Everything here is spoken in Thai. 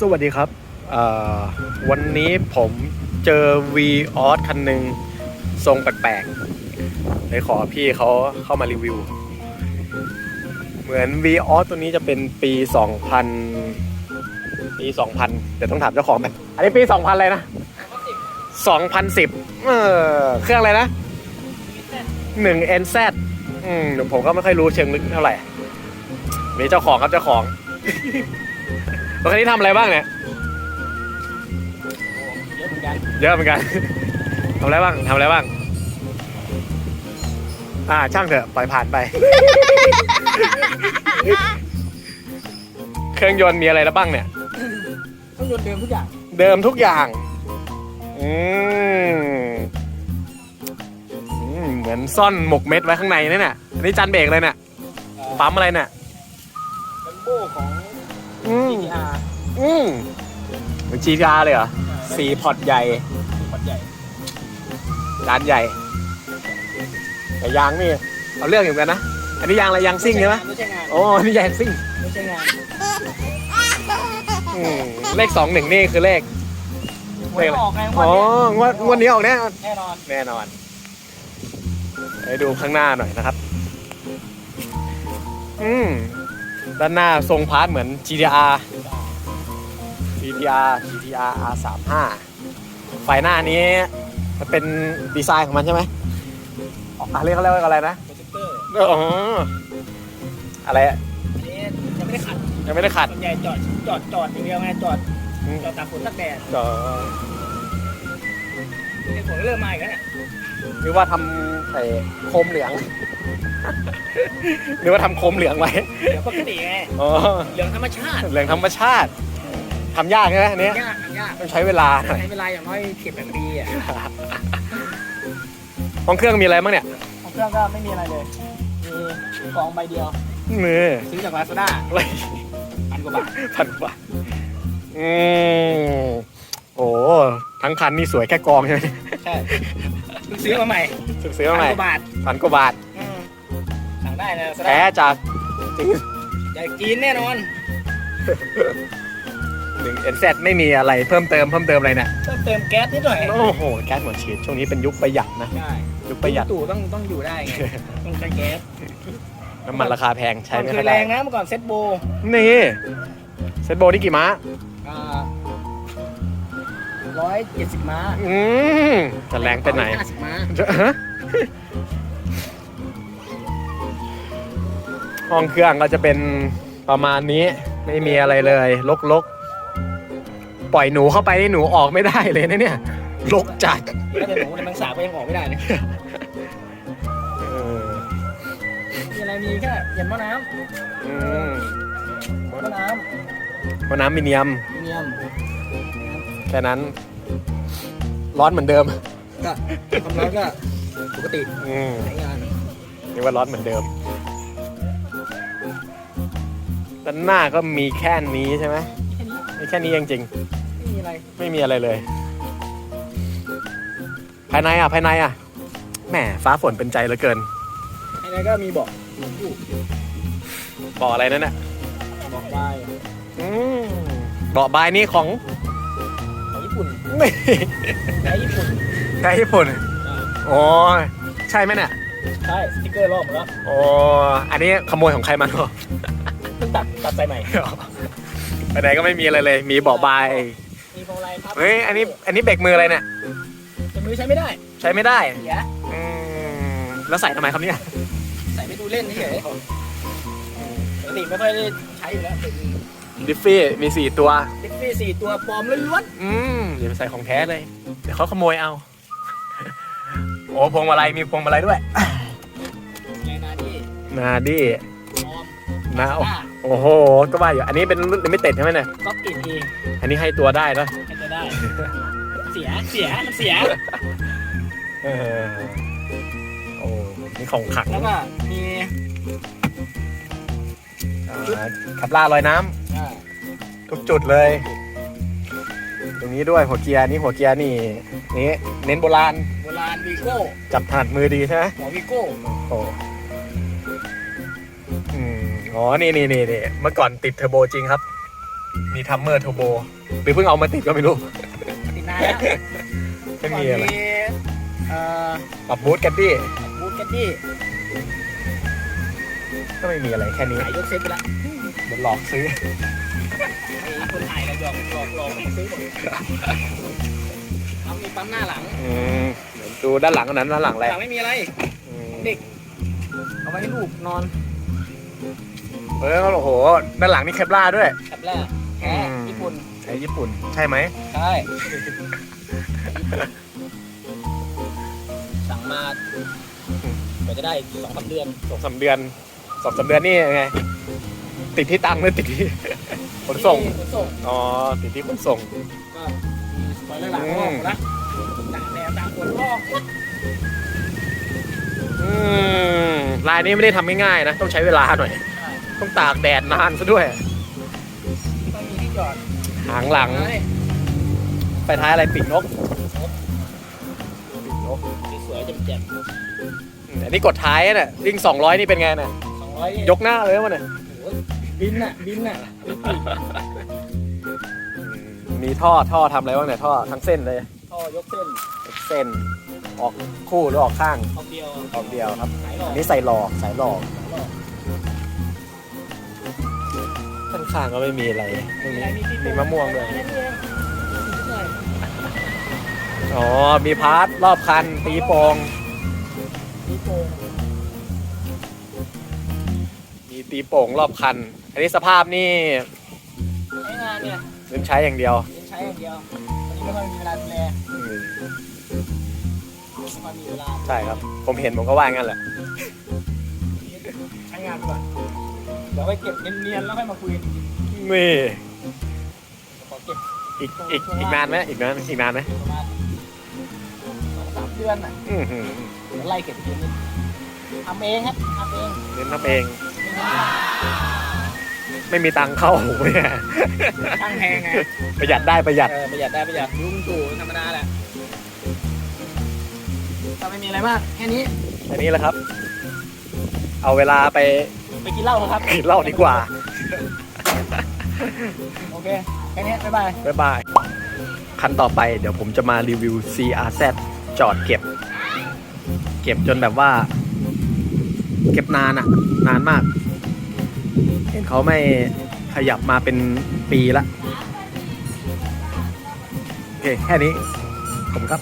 สวัสดีครับอ่าวันนี้ผมเจอ V ออสคันหนึ่งทรงแปลกๆเลยขอพี่เขาเข้ามารีวิว เหมือน V ออสตัวนี้จะเป็นปี 2000 ปี 2000 เดี๋ยวต้องถามเจ้าของแบบอันนี้ปี 2000 อะไรนะ 2010 เออเครื่องอะไรนะ 1 NZ อืมเดี๋ยวผมก็ไม่ค่อยรู้เชิงลึกเท่าไหร่มีเจ้าของครับเจ้าของ รถคันนี้ทำอะไรบ้างเนี่ย เยอะเหมือนกันเยอะเหมือนกัน ทำอะไรบ้างทำอะไรบ้าง อ่าช่างเถอะปล่อยผ่านไป เครื่องยนต์มีอะไรแล้วบ้างเนี่ย ต้องยนต์เดิมทุกอย่างเดิมทุกอย่าง อืมอืมเหมือนซ่อนหมกเม็ดไว้ข้างในนั่นน่ะอันนี้จานเบรกเลยเนี่ยปั๊มอะไรเนี่ยเป็นโบของ อืม GTR อืมเหมือน GTR เลยเหรอสีพอร์ตใหญ่ขวดใหญ่ร้านใหญ่ แต่ยางนี่ เอาเรื่องอยู่เหมือนกันนะ อันนี้ยางอะไรยางซิ่งใช่ไหมไม่ใช่งานโอ้อันนี่ยางซิ่งไม่ใช่งานอืมเลขสองหนึ่งนี่คือเลขหวยออกไงอ๋องวดงวดนี้ออกแน่ แน่นอนแน่นอนไปดูข้างหน้าหน่อยนะครับ อืม ด้านหน้าทรงพาร์ทเหมือน GTR GTR GTR R35 ไฟหน้านี้มันเป็นดีไซน์ของมันใช่ไหมอ๋ออะเรียกเขาเรียกว่าอะไรนะโปรเจคเตอร์อ๋ออะไรอะอันนี้ยังไม่ได้ขัดยังไม่ได้ขัดส่วนใหญ่จอดจอดจอดอย่างเดียวไงจอดอืมจอดตากฝนตากแดดก็นี่ฝนเริ่มมาอีกแล้วเนี่ย หรือว่าทำไอ้โคมเหลือง หรือว่าทำโคมเหลืองไว้เดี๋ยวปกติไงอ๋อเหลืองธรรมชาติเหลืองธรรมชาติทำยากใช่ไหมอันเนี้ยยากยากต้องใช้เวลาหน่อยใช้เวลาอย่างน้อยเก็บแบบปีอะห้องเครื่องมีอะไรบ้างเนี่ยของเครื่องก็ไม่มีอะไรเลยมีกองใบเดียวมือซื้อจากลาซาด้าอะไรพันกว่าบาทพันกว่าบาทอืมโอ้ทั้งคันนี่สวยแค่กองใช่ไหมใช่เพิ่งซื้อมาใหม่ซื้อมาใหม่พันกว่าบาทพันกว่าบาทอืมสั่งได้นะลาซาด้าแท้จากจริงจากจีนแน่นอน หนึ่งเอ็นเซไม่มีอะไรเพิ่มเติมเพิ่มเติมอะไรเนี่ยเพิ่มเติมแก๊สนิดหน่อยโอ้โหแก๊สหัวฉีดช่วงนี้เป็นยุคประหยัดนะใช่ยุคประหยัด ตู่ต้องต้องอยู่ได้ไง ต้องใช้แก๊สน้ำมันราคาแพงใช้ไม่เคค่อยยแรได้งนะเมื่อก่อนเซ็ตโบนี่เซตโบนี่กี่ม้าอ่า ร้อยเจ็ดสิบม้าอืมจะแรงเป็นไหนห้าสิบม้าฮะห้องเครื่องก็จะเป็นประมาณนี้ไม่มีอะไรเลยลกๆ ปล่อยหนูเข้าไปนี่หนูออกไม่ได้เลยนะเนี่ยลกจัดแล้วแต่หนูในบางสาก็ยังออกไม่ได้เลยเออมีอะไรมีแค่เย็นหม้อน้อืมำหม้อน้มะน้ำมิเนียมำเนียม แค่นั้น ร้อนเหมือนเดิม ก็ความร้อนก็ปกติอืมใช้งานนี่ว่าร้อนเหมือนเดิมด้านหน้าก็มีแค่นี้ใช่ไหมแค่นี้มีแค่นี้จริงไม่มีอะไรๆไม่มีอะไรเลย ภายในอะภายในอะแหมฟ้าฝนเป็นใจเหลือเกินภายในก็มีเบอกผู้บอกอะไรนั่นน่ะบอกได้อืมเบาะบายนี่ของของญี่ปุ่น ไม่แท้ญี่ปุ่นแค่ญี่ปุ่นอ่าอ๋อใช่ไหมเนี่ยใช่สติ๊กเกอร์รอบหมดแล้วอ๋ออันนี้ขโมยของใครมาเนาะเพิ่งตัดตัดไปใหม่ไปไหนก็ไม่มีอะไรเลย มีเบาะบายมีพวงมาลัยพับเฮ้ยอันนี้อันนี้เบรกมืออะไรเนี่ยแต่มือใช้ไม่ได้ ใช้ไม่ได้เสียอืมแล้วใส่ทำไมครับเนี่ยใส่ไปดูเล่นเฉยๆปกติไม่ค่อยได้ใช้อยู่แล้วเป็น ดิฟฟี่มีสี่ตัวดิฟฟี่สี่ตัวปลอมล้วนอืมอย่าไปใส่ของแท้เลย เดี๋ยวเขาขโมยเอา โอ้พวงมาลัยมีพวงมาลัยด้วย ๆไงนาที่นาดิปลอมนาโอ้โอ้โห ก็ว่าอยู่ อันนี้เป็นรุ่นลิมิเต็ดใช่ไหมเนี่ยก๊อปติดเองอันนี้ให้ตัวได้เนอะให้จะได้ เสียเสียมันเสีย เออโอ้นี่ของขลังแล้วก็มี อ่าขับล่าลอยน้ำอ่าทุกจุดเลย ตรงนี้ด้วยหัวเกียร์นี่หัวเกียร์นี่นี่เน้นโบราณโบราณวีโก้จับถนัดมือดีใช่ไหม หัววีโก้โอ้อืมอ๋อ นี่นี่นี่นี่เมื่อก่อนติดเทอร์โบจริงครับ มีทัมเมอร์ t ท r โบหรือเพิ่งเอามาติดก็ไม่รู้ ติดนานแล้วไม่มีอะไร ก่นเอ่อปรับบูทกันดิบูธกันดี้ ก็ไม่มีอะไรแค่นี้ขายยกเซตไปละเหมือนหลอกซื้อไอ้คนถ่ายเราหลอกหลอกหลอกให้ซื้อหมดเอามีปั๊มหน้าหลังอืมเดี๋ยวดูด้านหลังอันนั้นด้านหลังอะไรหลังไม่มีอะไรอืมเด็กเอาไว้ให้ลูกนอนเออโอ้โหด้านหลังนี่เคปล่าร์ด้วยแคบแรกแค่ญี่ปุ่นใช้ญี่ปุ่นใช่ไหมใช่สั่งมาเดี๋ยวจะได้สองสามเดือนสองสามเดือน สองสามเดือนนี่ยังไง ติดที่ตังค์หรือติดที่ ขนส่ง ขนส่งอ๋อ ติดที่ขนส่ง ก็มีสปอยเลอร์หลังก็ออกนะต่างแนวต่างคนก็อืมลายนี้ไม่ได้ทำง่ายๆนะ ต้องใช้เวลาหน่อย ต้องตากแดดนานซะด้วย ต้องมีที่จอดหางหลังใช่ไปท้ายอะไรปีกนกปีกนกสวยๆแจ่มอืมอันนี้กดท้ายน่ะวิ่ง200 นี่เป็นไงน่ะ ๆสองร้อยยกหน้าเลยมันน่ะโอ้โหบินน่ะบินน่ะบินปีกอืมมีท่อท่อทำอะไรบ้างเนี่ยท่อทั้งเส้นเลยท่อยกเส้นเส้นออกคู่หรือออกข้างเอาเดียวออกเดียวครับสายหลออักนนี้ใส่หลอกสายหลอกข้างข้างๆก็ไม่มีอะไรไม่มีมีมะม่วงด้วยอ๋อมีพาร์ทรอบคันตีโปงมีโป่ง ตีโป่งรอบคัน อันนี้สภาพนี่ใช้งานเนี่ยเน้นใช้อย่างเดียวเน้นใช้อย่างเดียววันนี้ไม่ค่อยมีเวลาดูแลอืมไม่ค่อยมีเวลาใช่ครับ ผมเห็นผมก็ว่างั้นแหละ ใช้งานก่อนเดี๋ยวไปเก็บเนียนๆแล้วค่อยมาคุยกันจริงนี่ๆขอเก็บอีกอีกอีกนานไหมอีกนานอีกนานไหมประมาณสองสามเดือนน่ะอือหือเดี๋ยวไล่เก็บทีนึง ทำเองครับทำเองเน้นทำเอง ไม่งั้นไม่มีตังค์เข้าเนี่ยช่างแพงไงประหยัดได้ประหยัดเออประหยัดได้ประหยัดลุงตู่ธรรมดาแหละถ้าไม่มีอะไรมาก แค่นี้ อันนี้แหละครับ เอาเวลาไปไปกินเหล้าเถอะครับ กินเหล้าดีกว่า โอเค แค่นี้ บ๊ายบาย บ๊ายบาย คันต่อไปเดี๋ยวผมจะมารีวิว CRZ จอดเก็บ เก็บจนแบบว่า เก็บนานอะนานมาก เห็นเขาไม่ขยับมาเป็นปีละ โอเค แค่นี้ ผมครับ